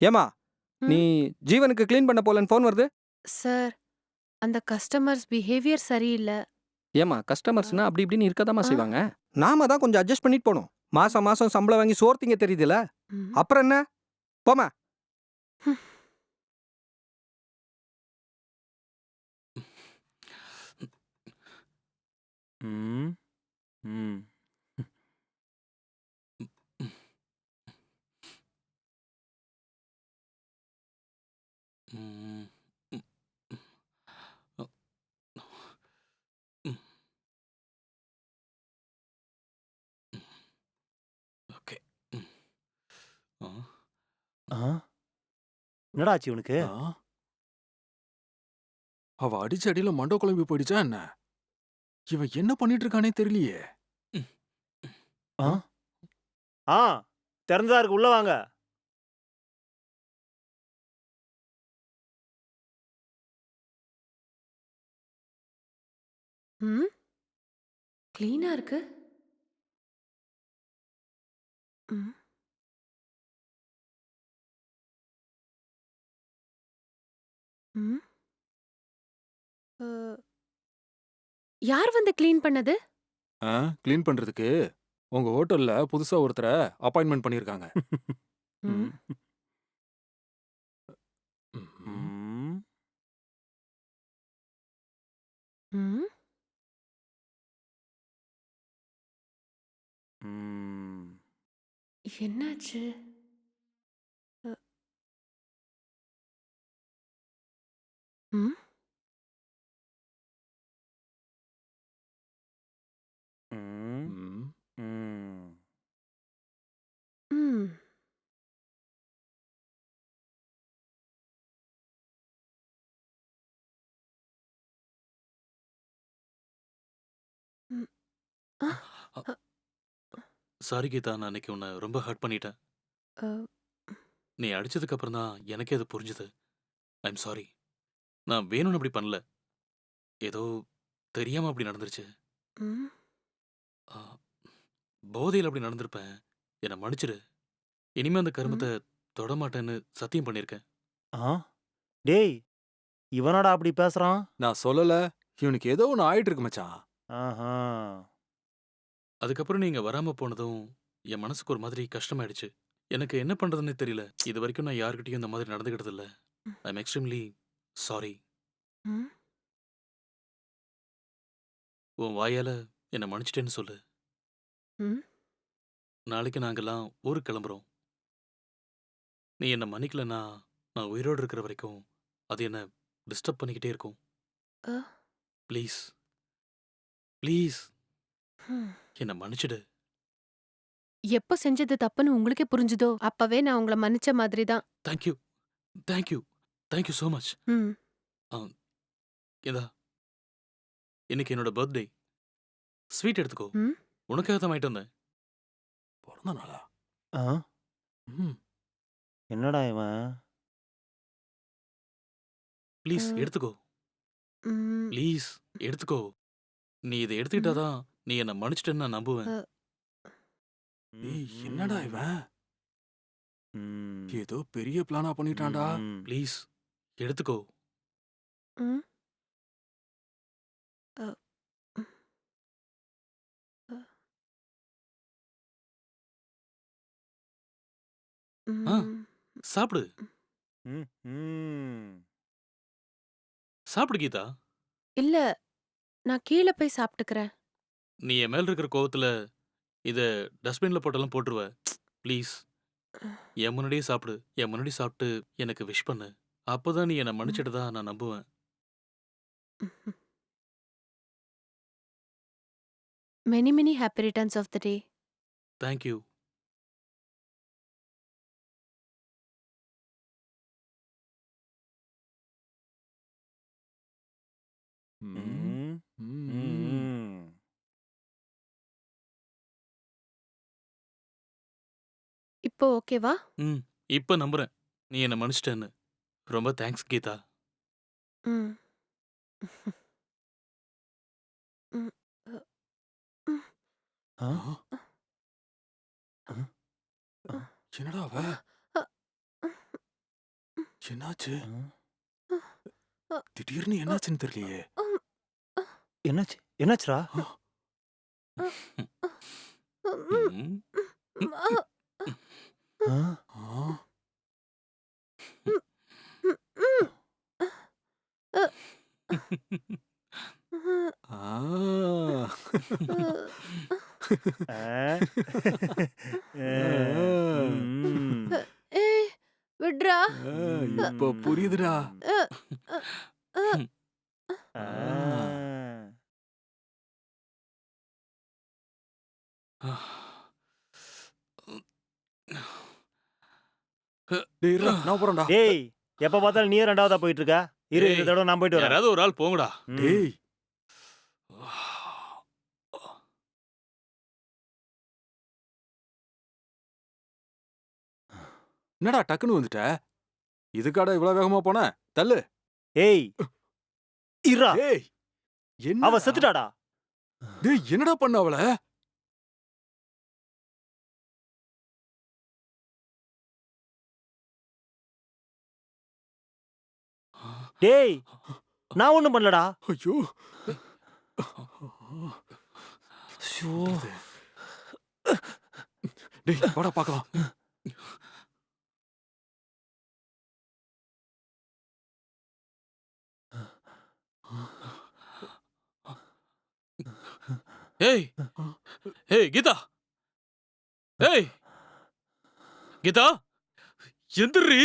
ஏமா ம்? நீ ஜீவனுக்கு க்ளீன் பண்ண போலன்னு ஃபோன் வருது? சார் அந்த கஸ்டமர்ஸ் பிஹேவியர் சரியில்லை. ஏமா கஸ்டமர்ஸ்னா அப்படி இப்படின்னு இருக்கதாம்மா ஆ. செய்வாங்க. நாம தான் கொஞ்சம் அட்ஜஸ்ட் பண்ணிட்டு போகணும் மாசம் மாசம் சம்பளம் வாங்கி சோர்த்திங்க தெரியுதுல. ம். அப்புறம் என்ன? போமா ம். ம் ம், ம், ம். அ, ம். ம். ஓகே ம். ஆ, ஆ என்னடா ஆச்சு இவனுக்கு ஆ? அவ அடிச்ச அடியில மண்டோ குழம்பி போயிடுச்சா என்ன? இவன் என்ன பண்ணிட்டு இருக்கானே தெரியலையே. ஆ. ஆ திறந்ததா இருக்கு. உள்ள வாங்க. ம். க்ளீனா இருக்கு. ம். ம். அ, யார் வந்து க்ளீன் பண்ணது? க்ளீன் பண்றதுக்கு உங்க ஹோட்டல்ல புதுசா ஒருத்தரை ம். ம். ம். ம். என்னாச்சு? ம்? ம். ம். ம். ம். ம். ஆ, சாரி கீதா நான் அன்னைக்கு உன்னை ரொம்ப ஹர்ட் பண்ணிட்டேன். அ, நீ அடிச்சதுக்கு அப்புறம் தான் எனக்கே அது புரிஞ்சுது. I'm sorry. நான் வேணும்னு அப்படி பண்ணல. ஏதோ தெரியாம அப்படி நடந்துருச்சு. ம். ஆ, போதையில் அப்படி நடந்திருப்பேன். என்னை மன்னிச்சிடு இனிமே அந்த கருமத்தை தொடமாட்டேன்னு சத்தியம் பண்ணியிருக்கேன். ஆ? டேய் இவனாடா அப்படி பேசுறான்? நான் சொல்லல. இவனுக்கு ஏதோ ஒன்று ஆயிட்டு இருக்கு மச்சான். ஆஹா. அதுக்கப்புறம் நீங்க வராம போனதும் என் மனசுக்கு ஒரு மாதிரி கஷ்டமாயிடுச்சு. எனக்கு என்ன பண்றதுன்னே தெரியல. இது வரைக்கும் நான் யார்கிட்டயும் இந்த மாதிரி நடந்துக்கிட்டது இல்ல ஐம் எக்ஸ்ட்ரீம்லி சாரி ம்? உன் வாயால என்னை மன்னிச்சிட்டேன்னு சொல்லு. ம்? நாளைக்கு நாங்கெல்லாம் ஊருக்கு கிளம்புறோம். நீ என்னை மன்னிக்கலன்னா நான் உயிரோடு இருக்கிற வரைக்கும் அது என்ன டிஸ்டர்ப் பண்ணிக்கிட்டே இருக்கும். அ. ப்ளீஸ் ப்ளீஸ் ம். என்னை மன்னிச்சிடு. எப்போ செஞ்சது தப்புன்னு உங்களுக்கே புரிஞ்சுதோ? அப்பவே நான் உங்களை மன்னிச்ச மாதிரி தான் thank you thank you thank you so much ம். இதா இன்னைக்கு என்னோட பர்த்டே. ஸ்வீட் எடுத்துக்கோ. ம். உனக்காக தான் வாங்கிட்டு வந்தேன். பிறந்த நாளா? ஆ. ம். என்னடா இவன்? ப்ளீஸ். எடுத்துக்கோ. ம். ப்ளீஸ் எடுத்துக்கோ. நீ இதை எடுத்துக்கிட்டாதான் நீ என்னை மன்னிச்சிட்டேன்னு நான் நம்புவேன். ஏய் என்னடா இவன்? ம். ஏதோ பெரிய பிளானா பண்ணிட்டான்டா. ம். ப்ளீஸ். எடுத்துக்கோ. ம். ஆ. சாப்பிடு. ம். ம். சாப்பிடு கீதா. இல்ல நான் கீழே போய் சாப்பிட்டுக்கிறேன். நீ என் மேல இருக்கிற கோவத்துல இத டஸ்ட்பின்ல போட்டெல்லாம் போட்டுருவ. ப்ளீஸ். என் முன்னாடியே சாப்பிடு. என் முன்னாடி சாப்பிட்டு எனக்கு விஷ் பண்ணு. அப்போதான் நீ என்னை மன்னிச்சிட்டதா நான் நம்புவேன் many many happy returns of the day thank you ம். ம். ம். ம். இப்போ ஓகேவா ம் இப்போ நம்புறேன் நீ என்னை மன்னிச்சிட்டேன்னு ரொம்ப தேங்க்ஸ் கீதா ம் ம். அ. ம். ஆ? என்னடா அவ. என்னாச்சு திடீர்னு என்னாச்சுன்னு தெரியலையே என்னாச்சு என்னாச்சுடா ம். ஆ? ஆ, ஆ. ஆ? ம். ஏய் விட்றா. இப்ப புரியுதுடா. நான் போறேன்டா. டேய் எப்ப பார்த்தாலும் நீ ரெண்டாவதா போயிட்டு இருக்க? இரு இந்த தடவை நான் போயிட்டு வரேன். யாராவது ஒரு ஆள் போங்கடா. டேய். என்னடா டக்குன்னு வந்துட்ட? இதுக்காடா இவ்வளவு வேகமா போன? தள்ளு. ஏய் இருடா டேய் என்ன அவ செத்துட்டாடா. டேய் என்னடா பண்ண அவள? டேய் நான் ஒண்ணும் பண்ணலடா. ஐயோ. டேய் வாடா பார்க்கலாம் ஏய் ஏய் கீதா. ஏய் கீதா எந்திரி.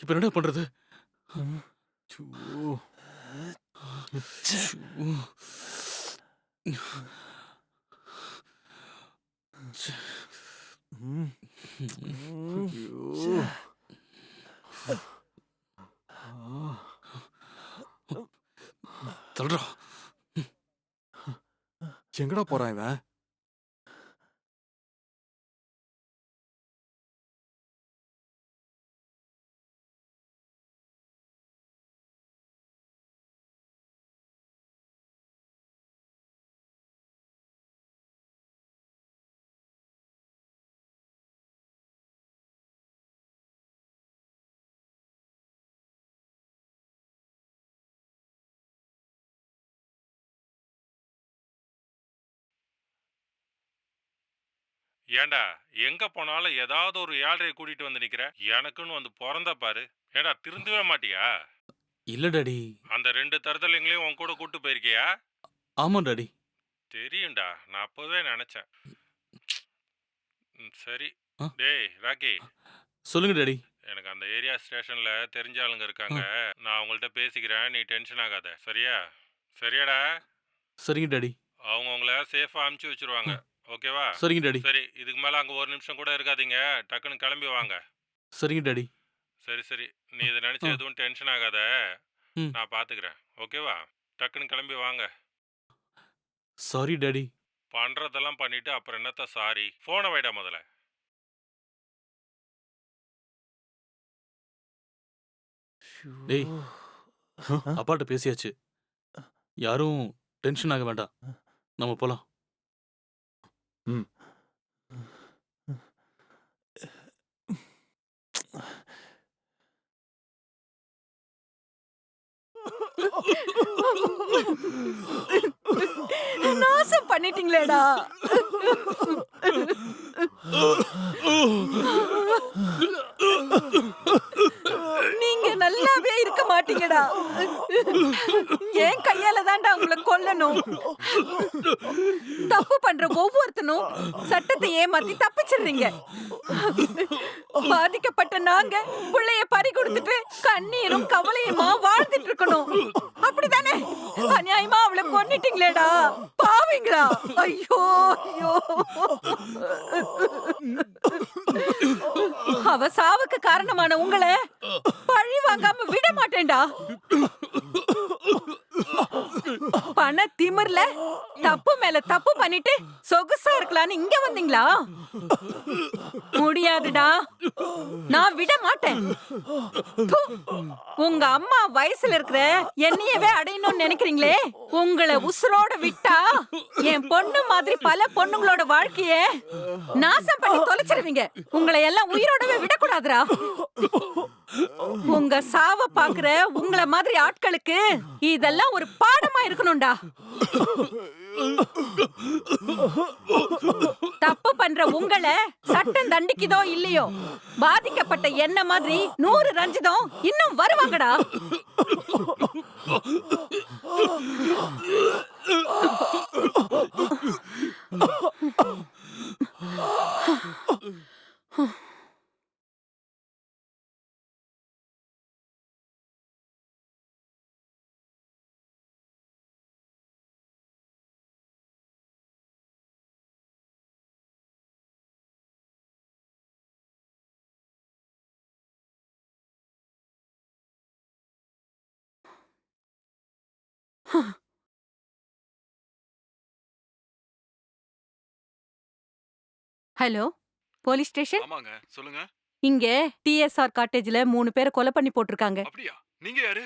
இப்ப என்ன பண்றது? ஐயோ. ம். ஐயோ. ஆ. தள்ளுறா எங்கடா போறான் இவன்? ஏண்டா எங்க போனாலும் ஏதாவது ஒரு ஏழரையை கூட்டிட்டு வந்து நிக்கிற? எனக்குன்னு வந்து பிறந்த பாரு. ஏடா திருந்தவே மாட்டியா? இல்ல டாடி அந்த ரெண்டு தருதலைங்களையும் உன் கூட கூட்டு போயிருக்கியா? ஆமா டாடி தெரியும்டா நான் அப்பவே நினைச்சேன். ம், சரி. ஆ? டேய் ராக்கி. சொல்லுங்க டாடி எனக்கு அந்த ஏரியா ஸ்டேஷன்ல தெரிஞ்ச ஆளுங்க இருக்காங்க. நான் அவங்கள்ட்ட பேசிக்கிறேன் நீ டென்ஷன் ஆகாத. சரியா? சரியாடா? சரிங்க டாடி அவங்க உங்கள சேஃபா அமுச்சு வச்சிருவாங்க. ஓகேவா? சரிங்க டாடி. சரி இதுக்கு மேல அங்க ஒரு நிமிஷம் கூட இருக்காதீங்க. டக்குன்னு கிளம்பி வாங்க. சரிங்க டாடி. சரி சரி. நீ இதை நினைச்சு. எதுவும் டென்ஷன் ஆகாத. ம். நான் பாத்துக்கிறேன். ஓகேவா? டக்குன்னு கிளம்பி வாங்க. Sorry daddy. பண்றதெல்லாம் பண்ணிட்டு அப்புறம் என்னத்த சாரி? போனை வைடா முதல்ல. டேய். அப்பாட்ட பேசியாச்சு. யாரும் டென்ஷன் ஆக வேண்டாம். நம்ம போலாம். நாசம் பண்ணிட்டீங்களேடா. நீங்க நல்லாவே இருக்க மாட்டீங்கடா. ஏன் கையால தான்டா உங்களை கொல்லணும். தப்பு பண்ற ஒவ்வொருத்தனும் சட்டத்தை ஏமாத்தி தப்பிச்சிடுறீங்க. பாதிக்கப்பட்ட நாங்க பிள்ளைய பறி கொடுத்துட்டு கண்ணீரும் கவலையுமா வாழ்ந்துட்டு இருக்கணும். அப்படிதானே அநியாயமா அவளை கொன்னிட்டீங்களேடா. பாவீங்களா? ஐயோ ஐயோ. அவ சாவுக்கு காரணமான உங்களை பழி வாங்காம விட மாட்டேன்டா. பண திமிர்ல தப்பு மேல தப்பு பண்ணிட்டு சொகுசா இருக்கலாம்னு இங்க வந்தீங்களா? முடியாதுடா. நான் விட மாட்டேன். உங்க அம்மா வயசுல இருக்கிற என்னையவே அடையணும்னு நினைக்கிறீங்களே? உங்களை உசுரோட விட்டா என் பொண்ணு மாதிரி பல பொண்ணுங்களோட வாழ்க்கைய நாசம் பண்ணி தொலைச்சிருவீங்க. உங்களை எல்லாம் உயிரோடவே விடக்கூடாதுரா உங்க சாவ பாக்குற உங்கள மாதிரி ஆட்களுக்கு இதெல்லாம் ஒரு பாடமா இருக்கணும்டா. தப்பு பண்ற உங்களை சட்டம் தண்டிக்குதோ இல்லையோ? பாதிக்கப்பட்ட என்ன மாதிரி நூறு ரஞ்சிதம் இன்னும் வருவாங்கடா? Hello police station? ஆமாங்க சொல்லுங்க. இங்க டிஎஸ்ஆர் காட்டேஜ்ல மூணு பேரை கொலை பண்ணி போட்டிருக்காங்க அப்படியா? நீங்க யாரு?